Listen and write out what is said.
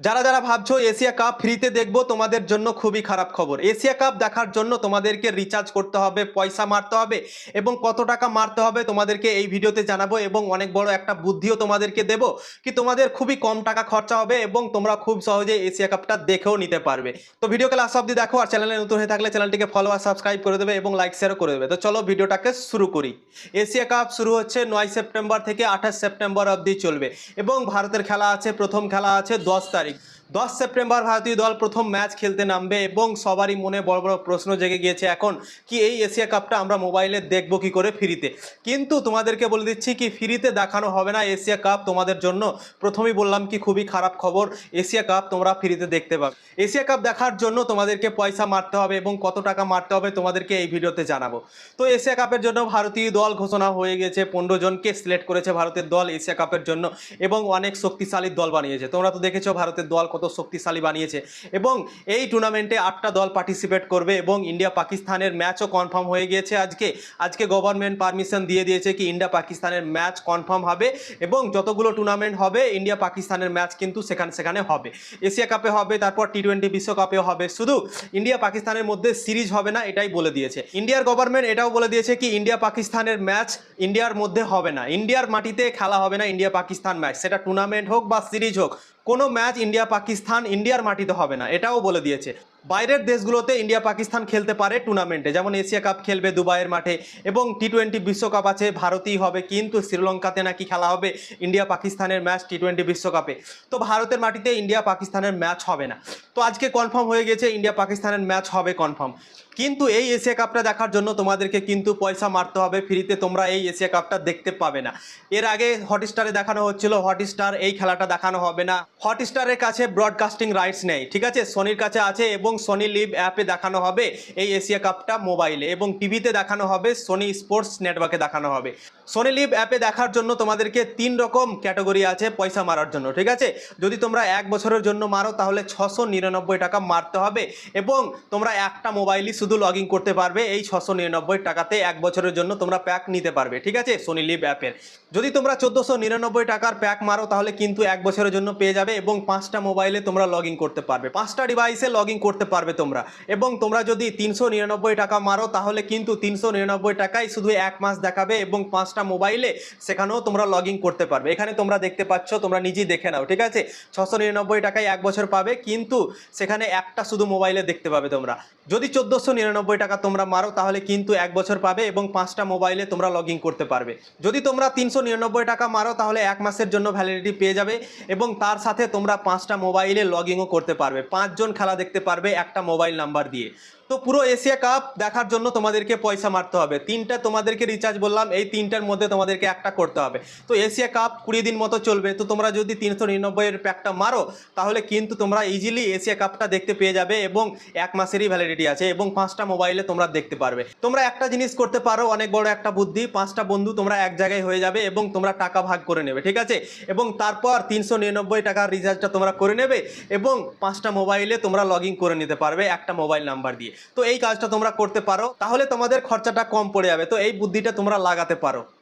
যারা যারা ভাবছ এশিয়া কাপ ফ্রিতে দেখব, তোমাদের জন্য খুবই খারাপ খবর। এশিয়া কাপ দেখার জন্য তোমাদেরকে রিচার্জ করতে হবে, পয়সা মারতে হবে এবং কত টাকা মারতে হবে তোমাদেরকে এই ভিডিওতে জানাব এবং অনেক বড় একটা বুদ্ধিও তোমাদেরকে দেবো কি তোমাদের খুবই কম টাকা খরচা হবে এবং তোমরা খুব সহজে এশিয়া কাপটা দেখেও নিতে পারবে। তো ভিডিওকে লাস্ট অব্দি দেখো আর চ্যানেলে নতুন হয়ে থাকলে চ্যানেলটিকে ফলো আর সাবস্ক্রাইব করে দেবে এবং লাইক শেয়ারও করে দেবে। তো চলো ভিডিওটাকে শুরু করি। এশিয়া কাপ শুরু হচ্ছে নয় সেপ্টেম্বর থেকে আঠাশ সেপ্টেম্বর অবধি চলবে এবং ভারতের খেলা আছে, প্রথম খেলা আছে দশ তারিখ। like দশ সেপ্টেম্বর ভারতীয় দল প্রথম ম্যাচ খেলতে নামবে এবং সবারই মনে বড় বড় প্রশ্ন জেগে গিয়েছে এখন, কি এই এশিয়া কাপটা আমরা মোবাইলে দেখব কি করে ফ্রিতে? কিন্তু তোমাদেরকে বলে দিচ্ছি কি ফ্রিতে দেখানো হবে না এশিয়া কাপ তোমাদের জন্য। প্রথমেই বললাম কি খুবই খারাপ খবর, এশিয়া কাপ তোমরা ফ্রিতে দেখতে পাবে। এশিয়া কাপ দেখার জন্য তোমাদেরকে পয়সা মারতে হবে এবং কত টাকা মারতে হবে তোমাদেরকে এই ভিডিওতে জানাব। তো এশিয়া কাপের জন্য ভারতীয় দল ঘোষণা হয়ে গেছে, পনেরো জনকে সিলেক্ট করেছে ভারতের দল এশিয়া কাপের জন্য এবং অনেক শক্তিশালী দল বানিয়েছে। তোমরা তো দেখেছ ভারতের দল শক্তিশালী বানিয়েছে। এবং এই টুর্নামেন্টে আটটা দল পার্টিসিপেট করবে এবং ইন্ডিয়া পাকিস্তানের ম্যাচও কনফার্ম হয়ে গিয়েছে আজকে। আজকে গভর্নমেন্ট পারমিশন দিয়ে দিয়েছে কি ইন্ডিয়া পাকিস্তানের ম্যাচ কনফার্ম হবে এবং যতগুলো টুর্নামেন্ট হবে ইন্ডিয়া পাকিস্তানের ম্যাচ কিন্তু সেখানে সেখানে হবে। এশিয়া কাপে হবে, তারপর টি টোয়েন্টি বিশ্বকাপেও হবে। শুধু ইন্ডিয়া পাকিস্তানের মধ্যে সিরিজ হবে না, এটাই বলে দিয়েছে। ইন্ডিয়ার গভর্নমেন্ট এটাও বলে দিয়েছে কি ইন্ডিয়া পাকিস্তানের ম্যাচ ইন্ডিয়ার মধ্যে হবে না। ইন্ডিয়ার মাটিতে খেলা হবে না ইন্ডিয়া পাকিস্তান ম্যাচ সেটা টুর্নামেন্ট হোক বা সিরিজ হোক, কোনো ম্যাচ ইন্ডিয়া পাকিস্তান ইন্ডিয়ার মাটিতে হবে না, এটাও বলে দিয়েছে। বাইরের দেশগুলোতে ইন্ডিয়া পাকিস্তান খেলতে পারে টুর্নামেন্টে, যেমন এশিয়া কাপ খেলবে দুবাইয়ের মাঠে, এবং টি টোয়েন্টি বিশ্বকাপ আছে, ভারতেই হবে, কিন্তু শ্রীলঙ্কাতে নাকি খেলা হবে ইন্ডিয়া পাকিস্তানের ম্যাচ টি টোয়েন্টি বিশ্বকাপে। তো ভারতের মাটিতে ইন্ডিয়া পাকিস্তানের ম্যাচ হবে না। তো আজকে কনফার্ম হয়ে গেছে, ইন্ডিয়া পাকিস্তানের ম্যাচ হবে কনফার্ম কিন্তু এই এশিয়া কাপটা দেখার জন্য তোমাদেরকে কিন্তু পয়সা মারতে হবে। ফ্রিতে তোমরা এই এশিয়া কাপটা দেখতে পাবে না। এর আগে হটস্টারে দেখানো হচ্ছিল হটস্টার এই খেলাটা দেখানো হবে না। হটস্টারের কাছে ব্রডকাস্টিং রাইটস নেই, ঠিক আছে? সোনির কাছে আছে এবং সোনি লিভ অ্যাপে দেখানো হবে এই এশিয়া কাপটা মোবাইলে এবং টিভিতে দেখানো হবে সোনি স্পোর্টস নেটওয়ার্কে দেখানো হবে। সোনি লিভ অ্যাপে দেখার জন্য তোমাদেরকে তিন রকম ক্যাটাগরি আছে পয়সা মারার জন্য, ঠিক আছে? যদি তোমরা এক বছরের জন্য মারো তাহলে ছশো টাকা মারতে হবে এবং তোমরা একটা মোবাইলই শুধু লগ ইন করতে পারবে এই ছশো নিরানব্বই টাকাতে এক বছরের জন্য তোমরা প্যাক নিতে পারবে, ঠিক আছে? সোনি লিভ অ্যাপের যদি তোমরা চোদ্দোশো নিরানব্বই টাকার প্যাক মারো, তাহলে কিন্তু এক বছরের জন্য পেয়ে যাবে এবং পাঁচটা মোবাইলে তোমরা লগ করতে পারবে। পাঁচটা ডিভাইসে লগ করতে পারবে তোমরা। এবং তোমরা যদি তিনশো নিরানব্বই টাকা মারো, তাহলে কিন্তু তিনশো নিরানব্বই টাকায় শুধু এক মাস দেখাবে এবং পাঁচটা মোবাইলে সেখানেও তোমরা লগ করতে পারবে। এখানে তোমরা দেখতে পাচ্ছ, তোমরা নিজেই দেখে নাও, ঠিক আছে? ছশো নিরানব্বই টাকায় এক বছর পাবে, কিন্তু সেখানে একটা শুধু মোবাইলে দেখতে পাবে তোমরা। যদি চোদ্দোশো নিরানব্বই টাকা তোমরা মারো, তাহলে কিন্তু এক বছর পাবে এবং পাঁচটা মোবাইলে তোমরা লগ করতে পারবে। যদি তোমরা তিনশো নিরানব্বই টাকা মারো, তাহলে এক মাসের জন্য ভ্যালিডিটি পেয়ে যাবে এবং তার সাথে তোমরা পাঁচটা মোবাইলে লগ করতে পারবে। পাঁচজন খেলা দেখতে পারবে একটা মোবাইল নাম্বার দিয়ে। তো পুরো এশিয়া কাপ দেখার জন্য তোমাদেরকে পয়সা মারতে হবে। তিনটা তোমাদেরকে রিচার্জ বললাম, এই তিনটার মধ্যে তোমাদেরকে একটা করতে হবে। তো এশিয়া কাপ কুড়ি দিন মতো চলবে। তো তোমরা যদি তিনশো নিরানব্বইয়ের প্যাকটা মারো, তাহলে কিন্তু তোমরা ইজিলি এশিয়া কাপটা দেখতে পেয়ে যাবে এবং এক মাসেরই ভ্যালিডিটি আছে এবং পাঁচটা মোবাইলে তোমরা দেখতে পারবে। তোমরা একটা জিনিস করতে পারো, অনেক বড় একটা বুদ্ধি, পাঁচটা বন্ধু তোমরা এক জায়গায় হয়ে যাবে এবং তোমরা টাকা ভাগ করে নেবে, ঠিক আছে? এবং তারপর তিনশো নিরানব্বই টাকার রিচার্জটা তোমরা করে নেবে এবং পাঁচটা মোবাইলে তোমরা লগ করে নিতে পারবে একটা মোবাইল নাম্বার দিয়ে। তো এই কাজটা তোমরা করতে পারো, তাহলে তোমাদের খরচাটা কম পড়ে যাবে। তো এই বুদ্ধিটা তোমরা লাগাতে পারো।